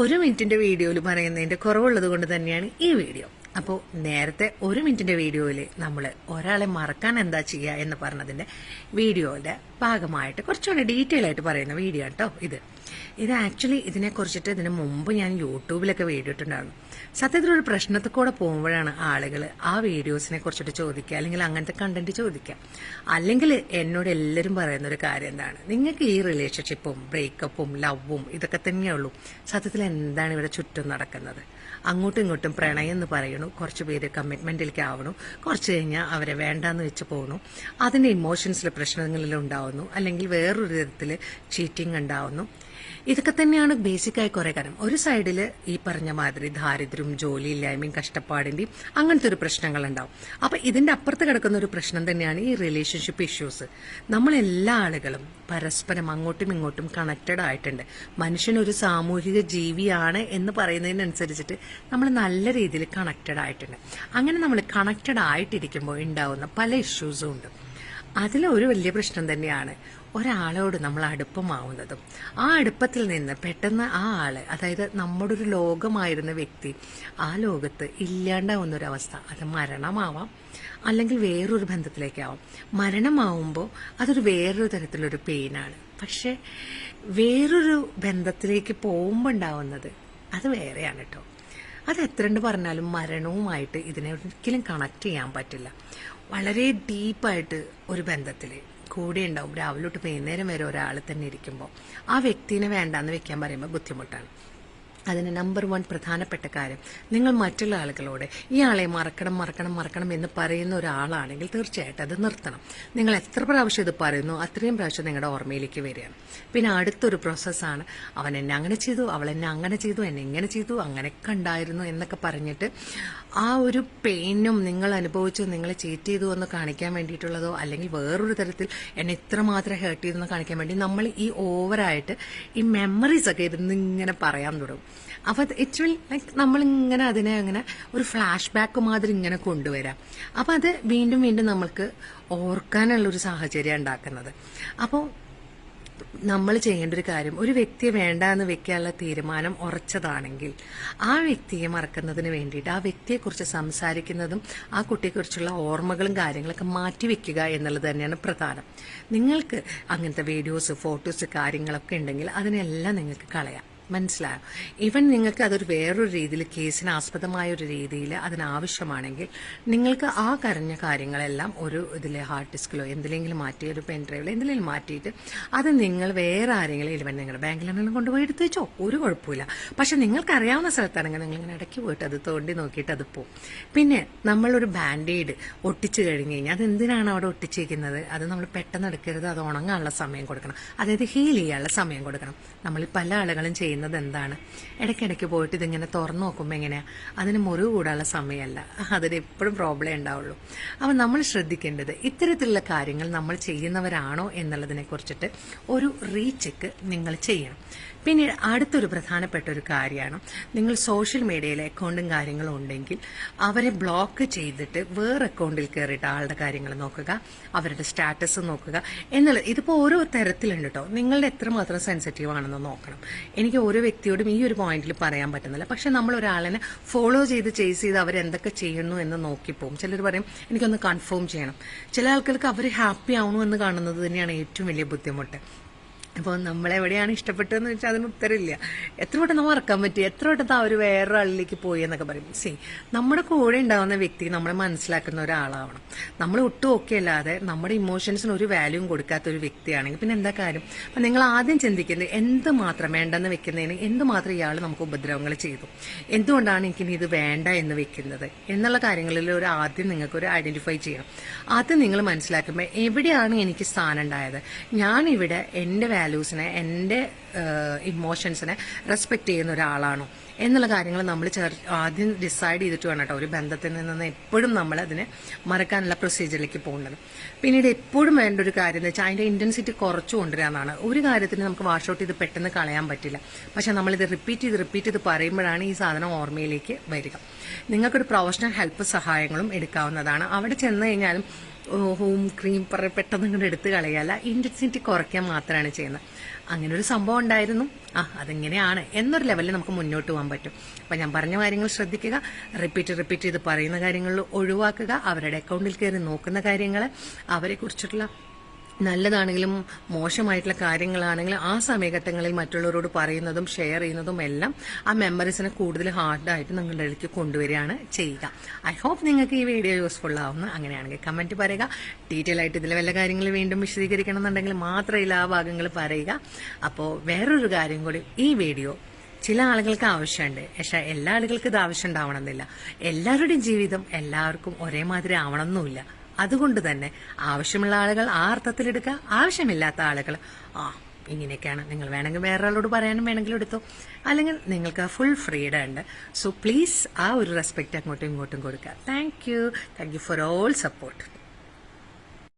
ഒരു മിനിറ്റിന്റെ വീഡിയോയിൽ പറയുന്നതിന്റെ കുറവുള്ളത് കൊണ്ട് തന്നെയാണ് ഈ വീഡിയോ. അപ്പോൾ നേരത്തെ ഒരു മിനിറ്റിന്റെ വീഡിയോയിൽ നമ്മൾ ഒരാളെ മറക്കാൻ എന്താ ചെയ്യുക എന്ന് പറഞ്ഞതിന്റെ വീഡിയോയുടെ ഭാഗമായിട്ട് കുറച്ചുകൂടി ഡീറ്റെയിൽ ആയിട്ട് പറയുന്ന വീഡിയോ കേട്ടോ ഇത്. ഇത് ആക്ച്വലി ഇതിനെ കുറിച്ചിട്ട് ഇതിന് മുമ്പ് ഞാൻ യൂട്യൂബിലൊക്കെ വീഡിയോ ഇട്ടുണ്ടായിരുന്നു സത്യത്തിൽ ഒരു പ്രശ്നത്തിൽ കൂടെ പോകുമ്പോഴാണ് ആളുകൾ ആ വീഡിയോസിനെ കുറിച്ചിട്ട് ചോദിക്കുക അല്ലെങ്കിൽ അങ്ങനത്തെ കണ്ടന്റ് ചോദിക്കുക. അല്ലെങ്കിൽ എന്നോട് എല്ലാവരും പറയുന്ന ഒരു കാര്യം എന്താണ്? നിങ്ങൾക്ക് ഈ റിലേഷൻഷിപ്പും ബ്രേക്കപ്പും ലവും ഇതൊക്കെ തന്നെയുള്ളൂ സത്യത്തിൽ എന്താണ് ഇവിടെ ചുറ്റും നടക്കുന്നത്? അങ്ങോട്ടും ഇങ്ങോട്ടും പ്രണയം എന്ന് പറയണു. കുറച്ച് പേര് കമ്മിറ്റ്മെന്റിലേക്ക് ആവണു. കുറച്ച് കഴിഞ്ഞാൽ അവരെ വേണ്ടാന്ന് വെച്ച് പോകണു അതിന്റെ ഇമോഷൻസിലെ പ്രശ്നങ്ങളിൽ ഉണ്ടാവുന്നു അല്ലെങ്കിൽ വേറൊരു തരത്തിൽ ചീറ്റിംഗ് ഉണ്ടാവുന്നു. ഇതൊക്കെ തന്നെയാണ് ബേസിക്കായി കുറെ കാര്യം. ഒരു സൈഡിൽ ഈ പറഞ്ഞ മാതിരി ദാരിദ്ര്യം ജോലിയില്ലായ്മയും കഷ്ടപ്പാടിന്റെയും അങ്ങനത്തെ ഒരു പ്രശ്നങ്ങൾ ഉണ്ടാവും. അപ്പൊ ഇതിന്റെ അപ്പുറത്ത് കിടക്കുന്ന ഒരു പ്രശ്നം തന്നെയാണ് ഈ റിലേഷൻഷിപ്പ് ഇഷ്യൂസ് നമ്മൾ എല്ലാ ആളുകളും പരസ്പരം അങ്ങോട്ടും ഇങ്ങോട്ടും കണക്റ്റഡ് ആയിട്ടുണ്ട്. മനുഷ്യൻ ഒരു സാമൂഹിക ജീവിയാണ് എന്ന് പറയുന്നതിനനുസരിച്ചിട്ട് നമ്മൾ നല്ല രീതിയിൽ കണക്റ്റഡ് ആയിട്ടുണ്ട്. അങ്ങനെ നമ്മൾ കണക്റ്റഡ് ആയിട്ടിരിക്കുമ്പോൾ ഉണ്ടാവുന്ന പല ഇഷ്യൂസും ഉണ്ട്. അതിലൊരു വലിയ പ്രശ്നം തന്നെയാണ്. ഒരാളോട് നമ്മൾ അടുപ്പമാവുന്നതും. ആ അടുപ്പത്തിൽ നിന്ന് പെട്ടെന്ന് ആ ആൾ അതായത് നമ്മുടെ ഒരു ലോകമായിരുന്ന വ്യക്തി ആ ലോകത്ത് ഇല്ലാണ്ടാവുന്ന ഒരു അവസ്ഥ അത് മരണമാവാം. അല്ലെങ്കിൽ വേറൊരു ബന്ധത്തിലേക്കാവാം. മരണമാവുമ്പോൾ അതൊരു വേറൊരു തരത്തിലൊരു പെയിനാണ് പക്ഷെ വേറൊരു ബന്ധത്തിലേക്ക് പോകുമ്പോൾ ഉണ്ടാവുന്നത് അത് വേറെയാണ് കേട്ടോ അത് എത്രണ്ട് പറഞ്ഞാലും മരണവുമായിട്ട് ഇതിനെ ഒരിക്കലും കണക്ട് ചെയ്യാൻ പറ്റില്ല. വളരെ ഡീപ്പായിട്ട് ഒരു ബന്ധത്തിൽ കൂടെ ഉണ്ടാവും രാവിലെ തൊട്ട് വൈകുന്നേരം വരെ ഒരാൾ തന്നെ ഇരിക്കുമ്പോൾ ആ വ്യക്തിനെ വേണ്ടാന്ന് വെക്കാൻ പറയുമ്പോൾ ബുദ്ധിമുട്ടാണ്. അതിന് നമ്പർ വൺ പ്രധാനപ്പെട്ട കാര്യം നിങ്ങൾ മറ്റുള്ള ആളുകളോട് ഇയാളെ മറക്കണം മറക്കണം മറക്കണം എന്ന് പറയുന്ന ഒരാളാണെങ്കിൽ തീർച്ചയായിട്ടും അത് നിർത്തണം. നിങ്ങൾ എത്ര പ്രാവശ്യം ഇത് പറയുന്നു അത്രയും പ്രാവശ്യം നിങ്ങളുടെ ഓർമ്മയിലേക്ക് വരികയാണ് പിന്നെ അടുത്തൊരു പ്രോസസ്സാണ് അവൻ എന്നെ അങ്ങനെ ചെയ്തു അവൾ എന്നെ അങ്ങനെ ചെയ്തു എന്നെ ഇങ്ങനെ ചെയ്തു അങ്ങനെയൊക്കെ ഉണ്ടായിരുന്നു എന്നൊക്കെ പറഞ്ഞിട്ട് ആ ഒരു പെയിനും നിങ്ങൾ അനുഭവിച്ചു നിങ്ങളെ ചീറ്റ് ചെയ്തു എന്ന് കാണിക്കാൻ വേണ്ടിയിട്ടുള്ളതോ അല്ലെങ്കിൽ വേറൊരു തരത്തിൽ എന്നെ ഇത്രമാത്രം ഹേർട്ട് ചെയ്തു എന്ന് കാണിക്കാൻ വേണ്ടി നമ്മൾ ഈ ഓവറായിട്ട് ഈ മെമ്മറീസ് ഒക്കെ ഇരുന്ന് ഇങ്ങനെ പറയാൻ തുടങ്ങും. അപ്പൊ ഇറ്റ് വിൽ ലൈക്ക് നമ്മളിങ്ങനെ അതിനെ അങ്ങനെ ഒരു ഫ്ലാഷ് ബാക്ക് മാതിരി ഇങ്ങനെ കൊണ്ടുവരാം. അപ്പൊ അത് വീണ്ടും വീണ്ടും നമ്മൾക്ക് ഓർക്കാനുള്ള ഒരു സാഹചര്യം ഉണ്ടാക്കുന്നത്. അപ്പോൾ നമ്മൾ ചെയ്യേണ്ട ഒരു കാര്യം ഒരു വ്യക്തിയെ വേണ്ട എന്ന് വെക്കാനുള്ള തീരുമാനം ഉറച്ചതാണെങ്കിൽ ആ വ്യക്തിയെ മറക്കുന്നതിന് വേണ്ടിയിട്ട് ആ വ്യക്തിയെക്കുറിച്ച് സംസാരിക്കുന്നതും ആ കുട്ടിയെക്കുറിച്ചുള്ള ഓർമ്മകളും കാര്യങ്ങളൊക്കെ മാറ്റിവെക്കുക എന്നുള്ളത് തന്നെയാണ് പ്രധാനം. നിങ്ങൾക്ക് അങ്ങനത്തെ വീഡിയോസ് ഫോട്ടോസ് കാര്യങ്ങളൊക്കെ ഉണ്ടെങ്കിൽ അതിനെല്ലാം നിങ്ങൾക്ക് കളയാം. മനസ്സിലായോ ഇവൻ നിങ്ങൾക്ക് അതൊരു വേറൊരു രീതിയിൽ കേസിന് ആസ്പദമായ ഒരു രീതിയിൽ അതിനാവശ്യമാണെങ്കിൽ നിങ്ങൾക്ക് ആ കരഞ്ഞ കാര്യങ്ങളെല്ലാം ഒരു ഇതിലെ ഹാർഡ് ഡിസ്കിലോ എന്തിലെങ്കിലും മാറ്റി ഒരു പെൻ ഡ്രൈവിലോ എന്തിലെങ്കിലും മാറ്റിയിട്ട് അത് നിങ്ങൾ വേറെ ആരെങ്കിലും ഇലവൻ നിങ്ങളുടെ ബാങ്കിലെങ്കിലും കൊണ്ടുപോയി എടുത്ത് വെച്ചോ. ഒരു കുഴപ്പമില്ല പക്ഷെ നിങ്ങൾക്ക് അറിയാവുന്ന സ്ഥലത്താണെങ്കിൽ നിങ്ങൾ ഇങ്ങനെ ഇടയ്ക്ക് പോയിട്ട് അത് തോണ്ടി നോക്കിയിട്ട് അത് പോകും പിന്നെ നമ്മളൊരു ബാൻഡേഡ് ഒട്ടിച്ചു കഴിഞ്ഞ് കഴിഞ്ഞാൽ അത് എന്തിനാണ് അവിടെ ഒട്ടിച്ചിരിക്കുന്നത് അത് നമ്മൾ പെട്ടെന്ന് എടുക്കരുത്. അത് ഉണങ്ങാനുള്ള സമയം കൊടുക്കണം. അതായത് ഹീൽ ചെയ്യാനുള്ള സമയം കൊടുക്കണം. നമ്മൾ പല ആളുകളും ചെയ്യുന്നത് എന്താണ്? ഇടയ്ക്കിടയ്ക്ക് പോയിട്ട് ഇതിങ്ങനെ തുറന്നു നോക്കുമ്പോൾ എങ്ങനെയാ? അതിന് മുറിവ് കൂടാനുള്ള സമയമല്ല. അതിന് എപ്പോഴും പ്രോബ്ലം ഉണ്ടാവുള്ളൂ. അപ്പം നമ്മൾ ശ്രദ്ധിക്കേണ്ടത് ഇത്തരത്തിലുള്ള കാര്യങ്ങൾ നമ്മൾ ചെയ്യുന്നവരാണോ എന്നുള്ളതിനെ കുറിച്ചിട്ട് ഒരു റീചെക്ക് നിങ്ങൾ ചെയ്യണം. പിന്നീട് അടുത്തൊരു പ്രധാനപ്പെട്ട ഒരു കാര്യമാണ്. നിങ്ങൾ സോഷ്യൽ മീഡിയയിൽ അക്കൗണ്ടും കാര്യങ്ങളും ഉണ്ടെങ്കിൽ അവരെ ബ്ലോക്ക് ചെയ്തിട്ട് വേറെ അക്കൗണ്ടിൽ കയറിയിട്ട് ആളുടെ കാര്യങ്ങൾ നോക്കുക അവരുടെ സ്റ്റാറ്റസ് നോക്കുക എന്നുള്ളത് ഇതിപ്പോൾ ഓരോ തരത്തിലുണ്ട് കേട്ടോ നിങ്ങളുടെ എത്രമാത്രം സെൻസിറ്റീവ് ആണെന്ന് നോക്കണം. എനിക്ക് ഓരോ വ്യക്തിയോടും ഈ ഒരു പോയിന്റിൽ പറയാൻ പറ്റുന്നില്ല. പക്ഷെ നമ്മൾ ഒരാളിനെ ഫോളോ ചെയ്ത് ചേസ് ചെയ്ത് അവരെന്തൊക്കെ ചെയ്യുന്നു എന്ന് നോക്കിപ്പോവും ചിലർ പറയും എനിക്കൊന്ന് കൺഫേം ചെയ്യണം. ചില ആൾക്കാർക്ക് അവർ ഹാപ്പി ആവണു എന്ന് കാണുന്നത് തന്നെയാണ് ഏറ്റവും വലിയ ബുദ്ധിമുട്ട്. അപ്പോൾ നമ്മളെവിടെയാണ് ഇഷ്ടപ്പെട്ടതെന്ന് വെച്ചാൽ അതിന് ഉത്തരമില്ല. എത്ര വട്ടം നമ്മൾ മറക്കാൻ പറ്റി? എത്ര വട്ടം അവർ വേറെ ആളിലേക്ക് പോയി എന്നൊക്കെ പറയും. സി നമ്മുടെ കൂടെ ഉണ്ടാവുന്ന വ്യക്തി നമ്മളെ മനസ്സിലാക്കുന്ന ഒരാളാവണം. നമ്മൾ ഒട്ടും ഓക്കെ അല്ലാതെ നമ്മുടെ ഇമോഷൻസിന് ഒരു വാല്യൂം കൊടുക്കാത്ത ഒരു വ്യക്തിയാണെങ്കിൽ പിന്നെ എന്താ കാര്യം? അപ്പം നിങ്ങൾ ആദ്യം ചിന്തിക്കുന്നത് എന്ത് മാത്രം വേണ്ടെന്ന് വെക്കുന്നതിന് എന്തുമാത്രം ഇയാൾ നമുക്ക് ഉപദ്രവങ്ങൾ ചെയ്തു? എന്തുകൊണ്ടാണ് എനിക്കിനി ഇത് വേണ്ട എന്ന് വെക്കുന്നത്? എന്നുള്ള കാര്യങ്ങളിൽ ഒരു ആദ്യം നിങ്ങൾക്ക് ഒരു ഐഡന്റിഫൈ ചെയ്യണം. ആദ്യം നിങ്ങൾ മനസ്സിലാക്കുമ്പോൾ എവിടെയാണ് എനിക്ക് സ്ഥാനം ഉണ്ടായത്? ഞാനിവിടെ എന്റെ വാല്യൂസിനെ എന്റെ ഇമോഷൻസിനെ റെസ്പെക്ട് ചെയ്യുന്ന ഒരാളാണോ എന്നുള്ള കാര്യങ്ങൾ നമ്മൾ ആദ്യം ഡിസൈഡ് ചെയ്തിട്ട് വേണം കേട്ടോ. ഒരു ബന്ധത്തിൽ നിന്ന് എപ്പോഴും നമ്മൾ അതിനെ മറക്കാനുള്ള പ്രൊസീജിയറിലേക്ക് പോകേണ്ടത്. പിന്നീട് എപ്പോഴും വേണ്ട ഒരു കാര്യം എന്ന് വെച്ചാൽ അതിന്റെ ഇന്റൻസിറ്റി കുറച്ചു കൊണ്ടുവരാന്നാണ്. ഒരു കാര്യത്തിന് നമുക്ക് വാഷ് ഔട്ട് ചെയ്ത് പെട്ടെന്ന് കളയാൻ പറ്റില്ല. പക്ഷേ നമ്മളിത് റിപ്പീറ്റ് ചെയ്ത് റിപ്പീറ്റ് ചെയ്ത് പറയുമ്പോഴാണ് ഈ സാധനം ഓർമ്മയിലേക്ക് വരിക. നിങ്ങൾക്കൊരു പ്രൊഫഷണൽ ഹെൽപ്പ് സഹായങ്ങളും എടുക്കാവുന്നതാണ്. അവിടെ ചെന്ന് കഴിഞ്ഞാലും ഹോം ക്രീം പെട്ടെന്ന് ഇങ്ങോട്ട് എടുത്ത് കളയല്ല ഇന്റൻസിറ്റി കുറയ്ക്കാൻ മാത്രമാണ് ചെയ്യുന്നത്. അങ്ങനെ ഒരു സംഭവം ഉണ്ടായിരുന്നു. ആ അതെങ്ങനെയാണ് എന്നൊരു ലെവലിൽ നമുക്ക് മുന്നോട്ട് പോകാൻ പറ്റും. അപ്പം ഞാൻ പറഞ്ഞ കാര്യങ്ങൾ ശ്രദ്ധിക്കുക റിപ്പീറ്റ് റിപ്പീറ്റ് ചെയ്ത് പറയുന്ന കാര്യങ്ങൾ ഒഴിവാക്കുക അവരുടെ അക്കൗണ്ടിൽ കയറി നോക്കുന്ന കാര്യങ്ങൾ അവരെ കുറിച്ചിട്ടുള്ള നല്ലതാണെങ്കിലും മോശമായിട്ടുള്ള കാര്യങ്ങളാണെങ്കിലും ആ സമയഘട്ടങ്ങളിൽ മറ്റുള്ളവരോട് പറയുന്നതും ഷെയർ ചെയ്യുന്നതും എല്ലാം ആ മെമ്മറീസിനെ കൂടുതൽ ഹാർഡായിട്ട് നിങ്ങളുടെ ഇടയ്ക്ക് കൊണ്ടുവരികയാണ് ചെയ്യുക. ഐ ഹോപ്പ് നിങ്ങൾക്ക് ഈ വീഡിയോ യൂസ്ഫുൾ ആവുന്നു. അങ്ങനെയാണെങ്കിൽ കമന്റ് പറയുക. ഡീറ്റെയിൽ ആയിട്ട് ഇതിലെ വല്ല കാര്യങ്ങൾ വീണ്ടും വിശദീകരിക്കണം എന്നുണ്ടെങ്കിൽ മാത്രമല്ല ആ ഭാഗങ്ങൾ പറയുക. അപ്പോൾ വേറൊരു കാര്യം കൂടി ഈ വീഡിയോ ചില ആളുകൾക്ക് ആവശ്യമുണ്ട്. പക്ഷെ എല്ലാ ആളുകൾക്കും ഇത് ആവശ്യം ഉണ്ടാവണമെന്നില്ല. എല്ലാവരുടെയും ജീവിതം എല്ലാവർക്കും ഒരേമാതിരി ആവണമെന്നില്ല അതുകൊണ്ട് തന്നെ ആവശ്യമുള്ള ആളുകൾ ആ അർത്ഥത്തിലെടുക്കുക ആവശ്യമില്ലാത്ത ആളുകൾ ആ ഇങ്ങനെയൊക്കെയാണ്. നിങ്ങൾ വേണമെങ്കിൽ വേറെ ആളോട് പറയാനും വേണമെങ്കിലും എടുത്തോ. അല്ലെങ്കിൽ നിങ്ങൾക്ക് ഫുൾ ഫ്രീഡം ഉണ്ട്. സോ പ്ലീസ് ആ ഒരു റെസ്പെക്റ്റ് അങ്ങോട്ടും ഇങ്ങോട്ടും കൊടുക്കുക. Thank you thank you for all support